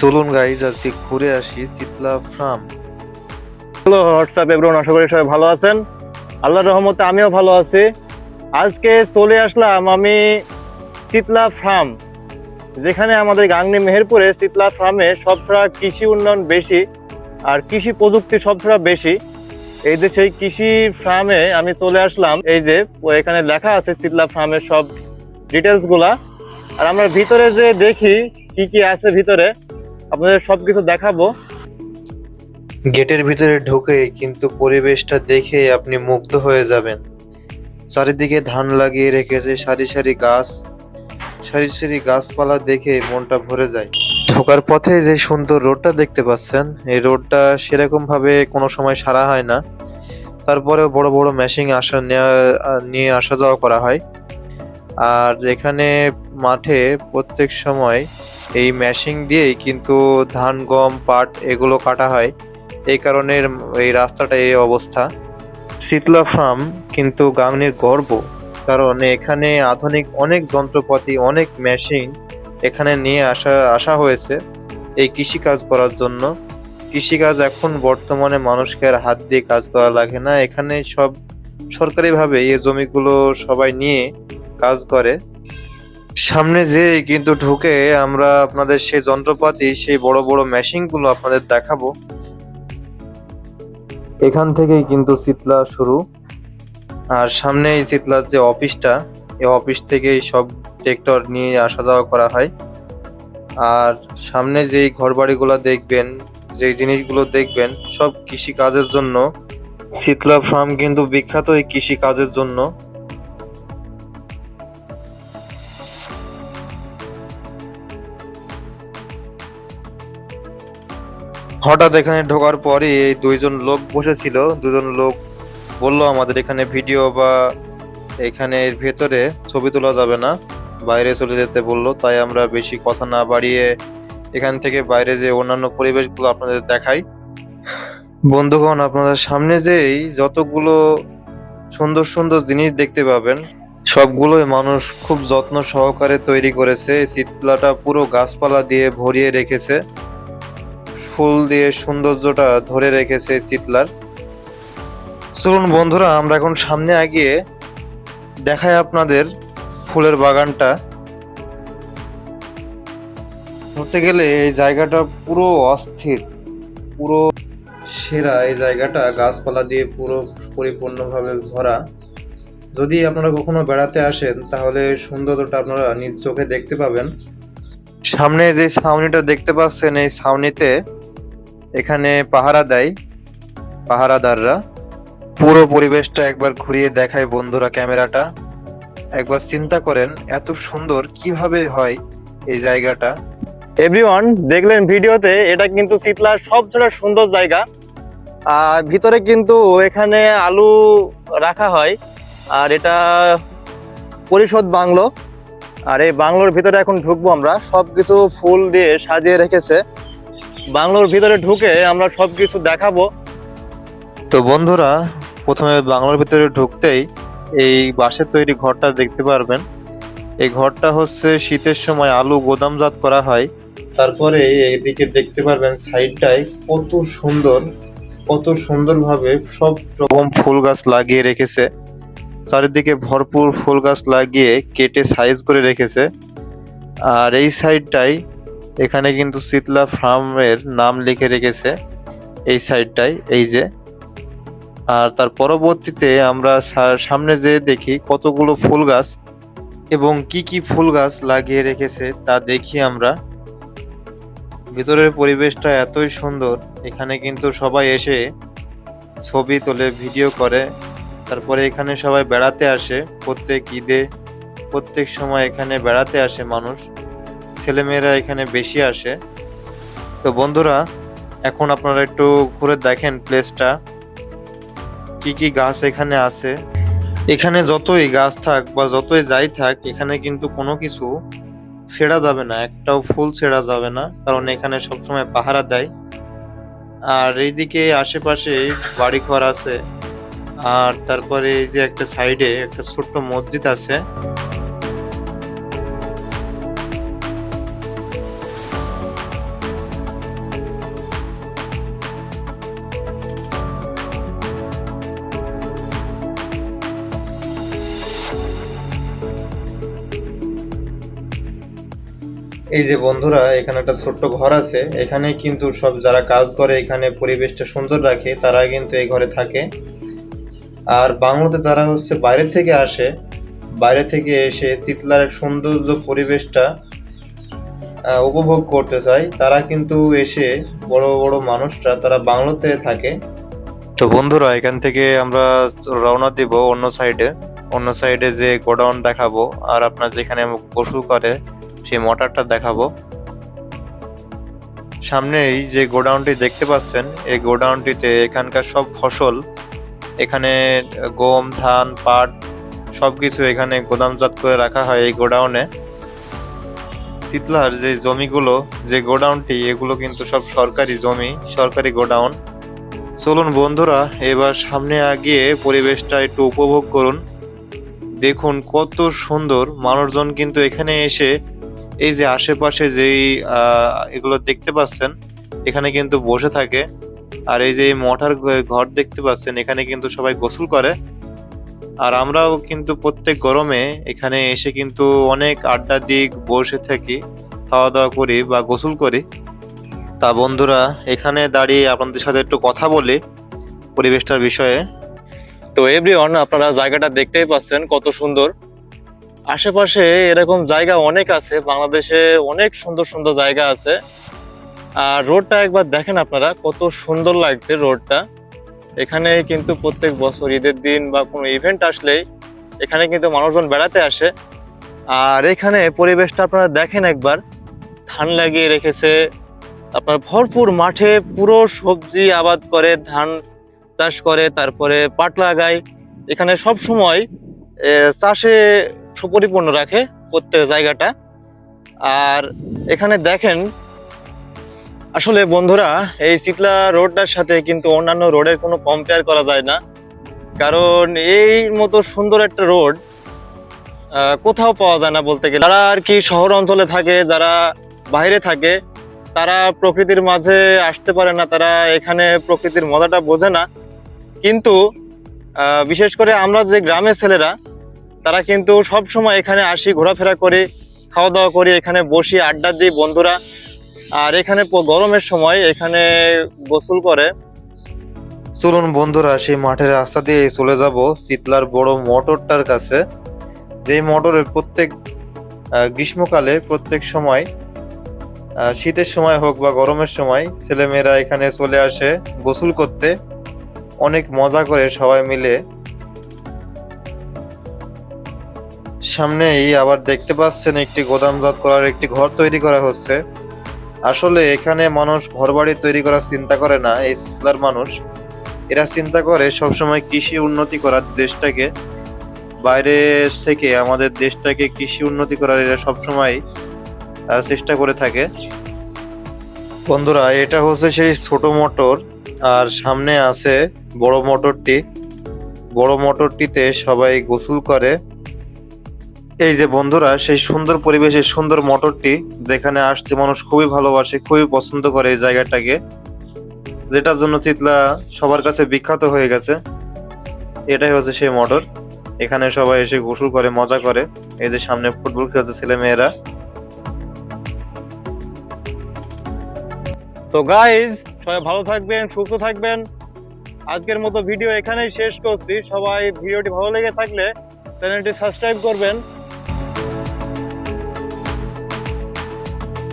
চলুন গাইজ আজকে ঘুরে আসি Sheetla farm hello what's up everyone আশা করি সবাই ভালো আছেন। আল্লাহর রহমতে আমিও ভালো আছি। আজকে চলে আসলাম আমি চিতলা ফার্ম যেখানে আমাদের গাংনি মেহেরপুরে চিতলা ফার্মে সবছড়া কৃষি উন্নয়ন বেশি আর কৃষি প্রযুক্তি সবছড়া বেশি। এই যে সেই কৃষি ফার্মে আমি চলে আসলাম। এই যে এখানে লেখা আছে চিতলা ফার্মের সব ডিটেলসগুলা আর আমরা ভিতরে যে দেখি, কি কি আছে ভিতরে আপনাদের সবকিছু দেখাবো। গেটের ভিতরে ঢুকে কিন্তু পরিবেশটা দেখে আপনি মুগ্ধ হয়ে যাবেন। চারিদিকে ধান লাগিয়ে রেখেছে সারি সারি গাছ। সারি সারি গাছপালা দেখে মনটা ভরে যায়। ঢোকার পথে যে সুন্দর রোডটা দেখতে পাচ্ছেন, এই রোডটা সেরকম ভাবে কোনো সময় সারা হয় না। তারপরে বড় বড় মেশিন আসা নিয়ে আসা যাওয়া করা হয়। আর এখানে মাঠে প্রত্যেক সময় এই মেশিন দিয়েই কিন্তু ধান, গম, পাট এগুলো কাটা হয়। এই কারণে এই রাস্তাটা, এই অবস্থা। শীতলা ফার্ম কিন্তু গাংনির গর্ব, কারণ এখানে আধুনিক অনেক যন্ত্রপাতি, অনেক মেশিন এখানে নিয়ে আসা আসা হয়েছে এই কৃষি কাজ করার জন্য। কৃষিকাজ এখন বর্তমানে মানুষকে আর হাত দিয়ে কাজ করা লাগে না। এখানে সব সরকারিভাবে এই জমিগুলো সবাই নিয়ে কাজ করে। সামনে যে কিন্তু ঢুকে আমরা আপনাদের সেই যন্ত্রপাতি, সেই বড় বড় মেশিনগুলো আপনাদের দেখাবো। এখান থেকেই কিন্তু শীতলা শুরু। আর সামনে এই শীতলার যে অফিসটা এই অফিস থেকেই সব ট্রেক্টর নিয়ে আসা যাওয়া করা হয়। আর সামনে যেই ঘরবাড়িগুলো দেখবেন যে জিনিসগুলো দেখবেন, সব কৃষি কাজের জন্য। শীতলা ফার্ম কিন্তু বিখ্যাত এই কৃষি কাজের জন্য। হঠাৎ এখানে ঢোকার পরই এই দুইজন লোক বসেছিল। দুজন লোক বলল, আমাদের এখানে ভিডিও বা এখানে এর ভেতরে ছবি তোলা যাবে না। বাইরে চলে যেতে বলল। তাই আমরা বেশি কথা না বাড়িয়ে এখান থেকে বাইরে যে অন্যান্য পরিবেশগুলো আপনাদের দেখাই। বন্ধুগণ আপনাদের সামনে যেই যতগুলো সুন্দর সুন্দর জিনিস দেখতে পাবেন, সবগুলোই মানুষ খুব যত্ন সহকারে তৈরি করেছে। শীতলাটা পুরো গাছপালা দিয়ে ভরিয়ে রেখেছে। ফুল দিয়ে সৌন্দর্যটা ধরে রেখেছে চিতলার। চলুন বন্ধুরা, আমরা এখন সামনে আগিয়ে দেখাই আপনাদের ফুলের বাগানটা। ধরতে গেলে এই জায়গাটা পুরো অস্থির, পুরো সেরা। এই জায়গাটা গাছপালা দিয়ে পুরো পরিপূর্ণভাবে ভরা। যদি আপনারা কখনো বেড়াতে আসেন, তাহলে সৌন্দর্যটা আপনারা নিজ চোখে দেখতে পাবেন। সামনে যে ছাউনিটা দেখতে পাচ্ছেন, এই ছাউনিতে এখানে পাহারা দেয়, পাহারাদাররা। পুরো পরিবেশটা একবার ঘুরিয়ে দেখায় বন্ধুরা ক্যামেরাটা। একবার চিন্তা করেন, এত সুন্দর কীভাবে হয় এই জায়গাটা। এভরিওয়ান দেখলেন ভিডিওতে, এটা কিন্তু শীতলার সবচেয়ে সুন্দর জায়গা। আর ভিতরে কিন্তু এখানে আলু রাখা হয়। আর এটা পরিষদ বাংলো। আর এই বাংলোর ভিতরে এখন ঢুকবো আমরা। সবকিছু ফুল দিয়ে সাজিয়ে রেখেছে। বাংলোর ভিতরে ঢুকে আমরা সবকিছু দেখাবো। তো বন্ধুরা, প্রথমে বাংলোর ভিতরে ঢুকতেই এই বাঁশের তৈরি ঘরটা দেখতে পারবেন। এই ঘরটা হচ্ছে শীতের সময় আলু গোদামজাত করা হয়। তারপরে এইদিকে দেখতে পারবেন সাইডটায় কত সুন্দর, কত সুন্দরভাবে সব রকম ফুল গাছ লাগিয়ে রেখেছে। চারিদিকে ভরপুর ফুল গাছ লাগিয়ে কেটে সাইজ করে রেখেছে। আর এই সাইডটাই এখানে কিন্তু শীতলা ফার্মের নাম লিখে রেখেছে। এই সাইডটাই এই যে। আর তার পরবর্তীতে আমরা সামনে যে দেখি কতগুলো ফুল গাছ এবং কি কি ফুল গাছ লাগিয়ে রেখেছে তা দেখি আমরা। ভিতরের পরিবেশটা এতই সুন্দর, এখানে কিন্তু সবাই এসে ছবি তোলে ভিডিও করে। তারপরে এখানে সবাই বেড়াতে আসে। প্রত্যেক ঈদে, প্রত্যেক সময় এখানে বেড়াতে আসে মানুষ। ছেলেমেয়েরা এখানে বেশি আসে। তো বন্ধুরা, এখন আপনারা একটু ঘুরে দেখেন প্লেসটা কি কি গাছ এখানে আছে? এখানে যতই গাছ থাক বা যতই যাই থাক, এখানে কিন্তু কোনো কিছু ছেঁড়া যাবে না। একটাও ফুল ছেঁড়া যাবে না, কারণ এখানে সবসময় পাহারা দেয়। আর এইদিকে আশেপাশে বাড়ি ঘর আছে। আর তারপরে এই যে একটা সাইডে একটা ছোট্ট মসজিদ আছে। এই যে বন্ধুরা, এখানে একটা ছোট্ট ঘর আছে। এখানে কিন্তু সব যারা কাজ করে, এখানে পরিবেশটা সুন্দর রাখে, তারা কিন্তু এই ঘরে থাকে। আর বাংলাতে তারা হচ্ছে বাইরে থেকে আসে। বাইরে থেকে এসে শীতলার সৌন্দর্য পরিবেশটা উপভোগ করতে চায়। তারা কিন্তু এসে বড় বড় মানুষরা, তারা বাংলোতে থাকে। তো বন্ধুরা, এখান থেকে আমরা রওনা দিব অন্য সাইডে অন্য সাইডে যে গোডাউন দেখাবো, আর আপনার যেখানে পশু করে, সেই মোটরটা দেখাবো। সামনেই যে গোডাউনটি দেখতে পাচ্ছেন, এই গোডাউনটিতে এখানকার সব ফসল এখানে, গম, ধান, পাট, সবকিছু এখানে গোদামজাত করে রাখা হয় এই গোডাউনে। শীতলার যে জমিগুলো, যে গোডাউনটি, এগুলো কিন্তু সব সরকারি জমি, সরকারি গোডাউন। চলুন বন্ধুরা, এবার সামনে আগিয়ে পরিবেশটা একটু উপভোগ করুন। দেখুন কত সুন্দর মানুষজন কিন্তু এখানে এসে এই যে আশেপাশে যেই এগুলো দেখতে পাচ্ছেন, এখানে কিন্তু বসে থাকে। আর এই যে মঠার ঘর দেখতে পাচ্ছেন, এখানে কিন্তু সবাই গোসল করে। আর আমরাও কিন্তু প্রত্যেক গরমে এখানে এসে কিন্তু অনেক আড্ডা দিক বসে থাকি খাওয়া দাওয়া করি বা গোসল করি। তা বন্ধুরা, এখানে দাঁড়িয়ে আপনাদের সাথে একটু কথা বলি পরিবেশটার বিষয়ে। তো এভরিওয়ান আপনারা জায়গাটা দেখতেই পাচ্ছেন কত সুন্দর। আশেপাশে এরকম জায়গা অনেক আছে, বাংলাদেশে অনেক সুন্দর সুন্দর জায়গা আছে। আর রোডটা একবার দেখেন আপনারা, কত সুন্দর লাগছে রোডটা। এখানে কিন্তু প্রত্যেক বছর ঈদের দিন বা কোনো ইভেন্ট আসলেই এখানে কিন্তু মানুষজন বেড়াতে আসে। আর এখানে পরিবেশটা আপনারা দেখেন একবার, ধান লাগিয়ে রেখেছে। আপনার ভরপুর মাঠে পুরো সবজি আবাদ করে, ধান চাষ করে, তারপরে পাট লাগায়। এখানে সব সময় চাষে সুপরিপূর্ণ রাখে প্রত্যেক জায়গাটা। আর এখানে দেখেন আসলে বন্ধুরা, এই চিতলা রোডটার সাথে কিন্তু অন্যান্য রোডের কোনো কম্পেয়ার করা যায় না। কারণ এই মতো সুন্দর একটা রোড কোথাও পাওয়া যায় না বলতে গেলে। যারা আর কি শহর অঞ্চলে থাকে, যারা বাইরে থাকে, তারা প্রকৃতির মাঝে আসতে পারে না, তারা এখানে প্রকৃতির মজাটা বোঝে না। কিন্তু বিশেষ করে আমরা যে গ্রামের ছেলেরা, তারা কিন্তু সব সময় এখানে আসি, ঘোরাফেরা করি খাওয়া দাওয়া করি, এখানে বসি, আড্ডা দিই। বন্ধুরা আর এখানে গরমের সময় এখানে গোসল করে। চলুন বন্ধুরা, সেই মাঠের রাস্তা দিয়ে চলে যাব শীতলার বড় মোটরটার কাছে। যে মোটরের প্রত্যেক গ্রীষ্মকালে প্রত্যেক সময় শীতের সময় হোক বা গরমের সময় ছেলেমেয়েরা এখানে চলে আসে গোসল করতে। অনেক মজা করে সবাই মিলে। সামনেই আবার দেখতে পাচ্ছেন একটি গোদামজাত করার একটি ঘর তৈরি করা হচ্ছে। আসলে এখানে মানুষ ঘরবাড়ি তৈরি করার চিন্তা করে না, এই শীতলার মানুষ। এরা চিন্তা করে সবসময় কৃষি উন্নতি করার দেশটাকে, বাইরে থেকে আমাদের দেশটাকে কৃষি উন্নতি করার এরা সবসময় চেষ্টা করে থাকে। বন্ধুরা, এটা হচ্ছে সেই ছোট মোটর, আর সামনে আছে বড় মোটরটি। বড় মোটরটিতে সবাই গোসল করে। এই যে বন্ধুরা, সেই সুন্দর পরিবেশের সুন্দর মোটরটি যেখানে আসতে মানুষ খুবই ভালোবাসে, খুবই পছন্দ করে এই জায়গাটাকে, যেটার জন্য চিতলা সবার কাছে বিখ্যাত হয়ে গেছে। এটাই হচ্ছে সেই মোটর। এখানে সবাই এসে গোসল করে, মজা করে। এই যে সামনে ফুটবল খেলছে ছেলে মেয়েরা। তো গাইজ সবাই ভালো থাকবেন, সুস্থ থাকবেন। আজকের মতো ভিডিও এখানেই শেষ করছি। সবাই ভিডিওটি ভালো লেগে থাকলে চ্যানেলটি সাবস্ক্রাইব করবেন।